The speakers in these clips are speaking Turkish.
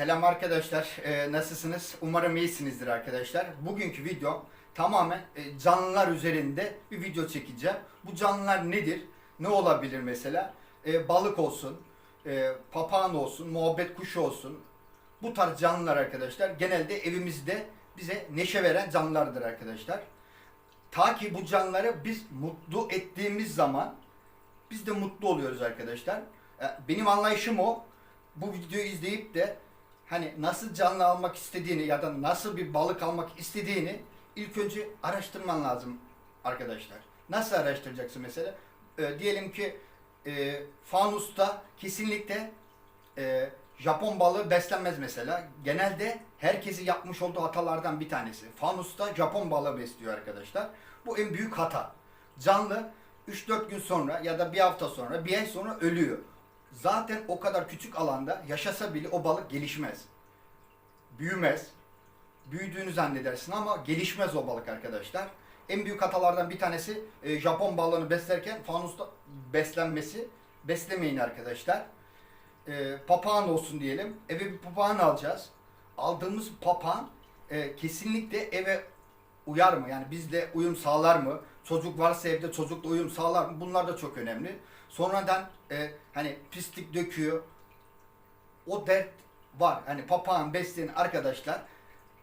Selam arkadaşlar, Ee, nasılsınız? Umarım iyisinizdir arkadaşlar. Bugünkü video tamamen e, canlılar üzerinde bir video çekeceğim. Bu canlılar nedir? Ne olabilir mesela? Ee, balık olsun, e, papağan olsun, muhabbet kuşu olsun. Bu tarz canlılar arkadaşlar genelde evimizde bize neşe veren canlılardır arkadaşlar. Ta ki bu canlıları biz mutlu ettiğimiz zaman biz de mutlu oluyoruz arkadaşlar. E, Benim anlayışım o. Bu videoyu izleyip de hani nasıl canlı almak istediğini ya da nasıl bir balık almak istediğini ilk önce araştırman lazım arkadaşlar. Nasıl araştıracaksın mesela? E, diyelim ki e, fanusta kesinlikle e, Japon balığı beslenmez mesela. Genelde herkesi yapmış olduğu hatalardan bir tanesi. Fanusta Japon balığı besliyor arkadaşlar. Bu en büyük hata. Canlı 3-4 gün sonra ya da bir hafta sonra, bir ay sonra ölüyor. Zaten o kadar küçük alanda yaşasa bile o balık gelişmez. Büyümez. Büyüdüğünü zannedersin ama gelişmez o balık arkadaşlar. En büyük hatalardan bir tanesi e, Japon balığını beslerken fanusta beslenmesi. Beslemeyin arkadaşlar. E, papağan olsun diyelim. Eve bir papağan alacağız. Aldığımız papağan e, kesinlikle eve uyar mı? Yani bizle uyum sağlar mı? Çocuk varsa evde çocukla uyum sağlar mı? Bunlar da çok önemli. Sonradan e, hani pislik döküyor. O dert var. Hani papağan besleyen arkadaşlar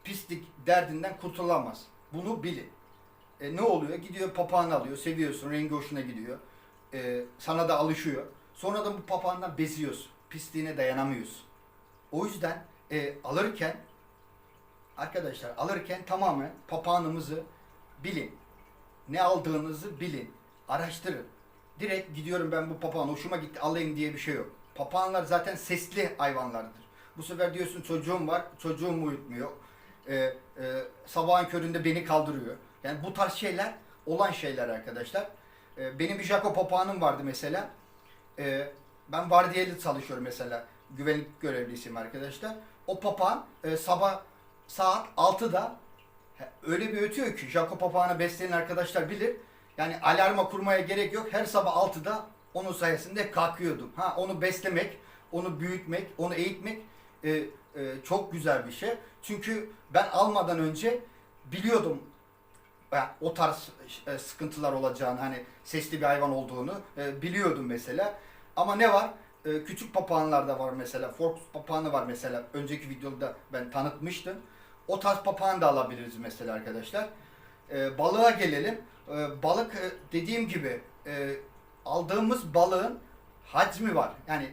pislik derdinden kurtulamaz. Bunu bilin. E, ne oluyor? Gidiyor papağan alıyor. Seviyorsun. Rengi hoşuna gidiyor. E, sana da alışıyor. Sonradan bu papağandan beziyorsun. Pisliğine dayanamıyorsun. O yüzden e, alırken arkadaşlar alırken tamamen papağanımızı bilin. Ne aldığınızı bilin. Araştırın. Direkt gidiyorum ben bu papağan hoşuma gitti alayım diye bir şey yok. Papağanlar zaten sesli hayvanlardır. Bu sefer diyorsun çocuğum var, çocuğum uyutmuyor. Ee, e, sabahın köründe beni kaldırıyor. Yani bu tarz şeyler olan şeyler arkadaşlar. Ee, benim bir Jaco papağanım vardı mesela. Ee, ben vardiyalı çalışıyorum mesela. Güvenlik görevlisiyim arkadaşlar. O papağan e, sabah saat 6'da He, öyle bir ötüyor ki Jaco papağanı besleyen arkadaşlar bilir. Yani alarma kurmaya gerek yok. Her sabah 6'da onun sayesinde kalkıyordum. Ha onu beslemek, onu büyütmek, onu eğitmek e, e, çok güzel bir şey. Çünkü ben almadan önce biliyordum yani o tarz e, sıkıntılar olacağını, hani sesli bir hayvan olduğunu e, biliyordum mesela. Ama ne var? E, küçük papağanlar da var mesela. Fox papağanı var mesela. Önceki videoda ben tanıtmıştım. O tarz papağan da alabiliriz mesela arkadaşlar. E, balığa gelelim. E, balık dediğim gibi e, aldığımız balığın hacmi var. Yani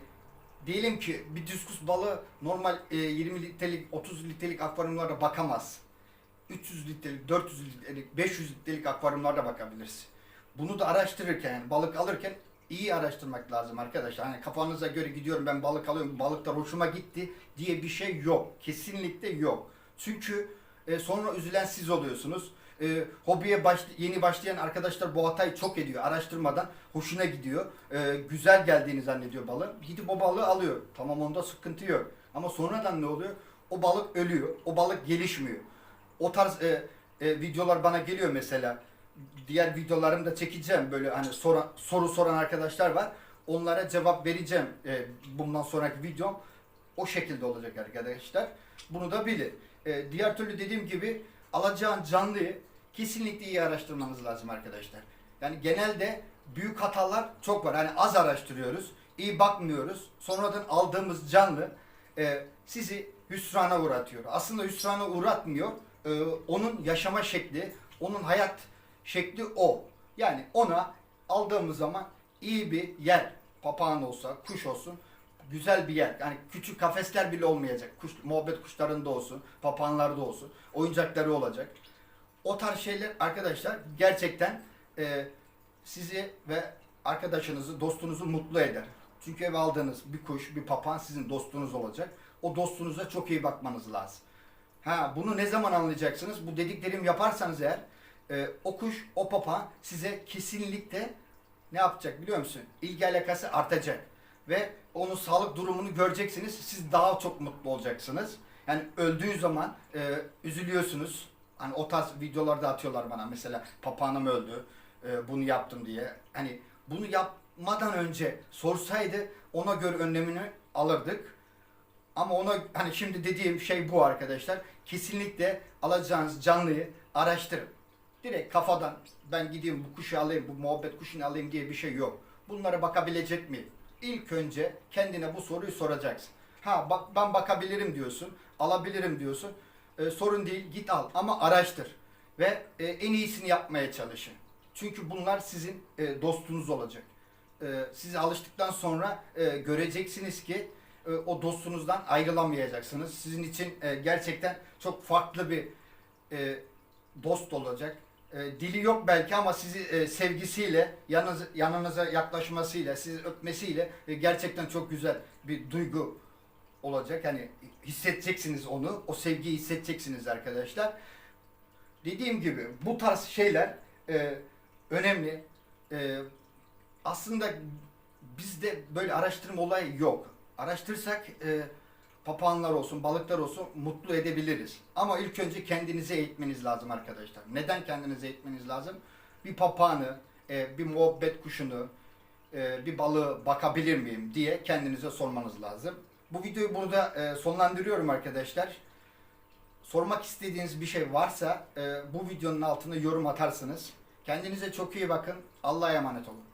diyelim ki bir diskus balığı normal e, 20 litrelik 30 litrelik akvaryumlarda bakamaz. 300 litrelik, 400 litrelik, 500 litrelik akvaryumlarda bakabilirsin. Bunu da araştırırken yani balık alırken iyi araştırmak lazım arkadaşlar. Hani kafanıza göre gidiyorum ben balık alıyorum, balıklar hoşuma gitti diye bir şey yok. Kesinlikle yok. Çünkü e, sonra üzülen siz oluyorsunuz. E, hobiye baş, yeni başlayan arkadaşlar bu hatayı çok ediyor. Araştırmadan hoşuna gidiyor. E, güzel geldiğini zannediyor balığın. Gidip o balığı alıyor. Tamam onda sıkıntı yok. Ama sonradan ne oluyor? O balık ölüyor. O balık gelişmiyor. O tarz e, e, videolar bana geliyor mesela. Diğer videolarımı da çekeceğim. Böyle hani soru, soru soran arkadaşlar var. Onlara cevap vereceğim. E, bundan sonraki videom o şekilde olacak arkadaşlar. Bunu da bilin. E, diğer türlü dediğim gibi alacağın canlıyı kesinlikle iyi araştırmanız lazım arkadaşlar. Yani genelde büyük hatalar çok var. Hani az araştırıyoruz, iyi bakmıyoruz. Sonradan aldığımız canlı e, sizi hüsrana uğratıyor. Aslında hüsrana uğratmıyor. E, onun yaşama şekli, onun hayat şekli o. Yani ona aldığımız zaman iyi bir yer, papağan olsa, kuş olsun, güzel bir yer. Yani küçük kafesler bile olmayacak. Kuş, muhabbet kuşlarında olsun, papağanlarda olsun, oyuncakları olacak. O tarz şeyler arkadaşlar gerçekten e, sizi ve arkadaşınızı, dostunuzu mutlu eder. Çünkü eve aldığınız bir kuş, bir papağan sizin dostunuz olacak. O dostunuza çok iyi bakmanız lazım. Ha bunu ne zaman anlayacaksınız? Bu dediklerimi yaparsanız eğer e, o kuş, o papağan size kesinlikle ne yapacak biliyor musun? İlgi alakası artacak. Ve onun sağlık durumunu göreceksiniz. Siz daha çok mutlu olacaksınız. Yani öldüğü zaman e, üzülüyorsunuz. Hani o tarz videolarda atıyorlar bana. Mesela papağanım öldü. e, bunu yaptım diye. Hani bunu yapmadan önce sorsaydı ona göre önlemini alırdık. Ama ona hani şimdi dediğim şey bu arkadaşlar. Kesinlikle alacağınız canlıyı araştırın. Direkt kafadan ben gideyim bu kuşu alayım, bu muhabbet kuşunu alayım diye bir şey yok. Bunlara bakabilecek miyim? İlk önce kendine bu soruyu soracaksın. Ha ben bakabilirim diyorsun, alabilirim diyorsun. Ee, sorun değil git al ama araştır. Ve e, en iyisini yapmaya çalışın. Çünkü bunlar sizin e, dostunuz olacak. E, size alıştıktan sonra e, göreceksiniz ki e, o dostunuzdan ayrılamayacaksınız. Sizin için e, gerçekten çok farklı bir e, dost olacak. E, dili yok belki ama sizi e, sevgisiyle, yanınız, yanınıza yaklaşmasıyla, sizi öpmesiyle e, gerçekten çok güzel bir duygu olacak. Hani hissedeceksiniz onu, o sevgiyi hissedeceksiniz arkadaşlar. Dediğim gibi bu tarz şeyler e, önemli. E, aslında bizde böyle araştırma olayı yok. Araştırsak e, papağanlar olsun, balıklar olsun mutlu edebiliriz. Ama ilk önce kendinize eğitmeniz lazım arkadaşlar. Neden kendinize eğitmeniz lazım? Bir papağanı, e, bir muhabbet kuşunu, e, bir balığı bakabilir miyim diye kendinize sormanız lazım. Bu videoyu burada e, sonlandırıyorum arkadaşlar. Sormak istediğiniz bir şey varsa e, bu videonun altına yorum atarsınız. Kendinize çok iyi bakın. Allah'a emanet olun.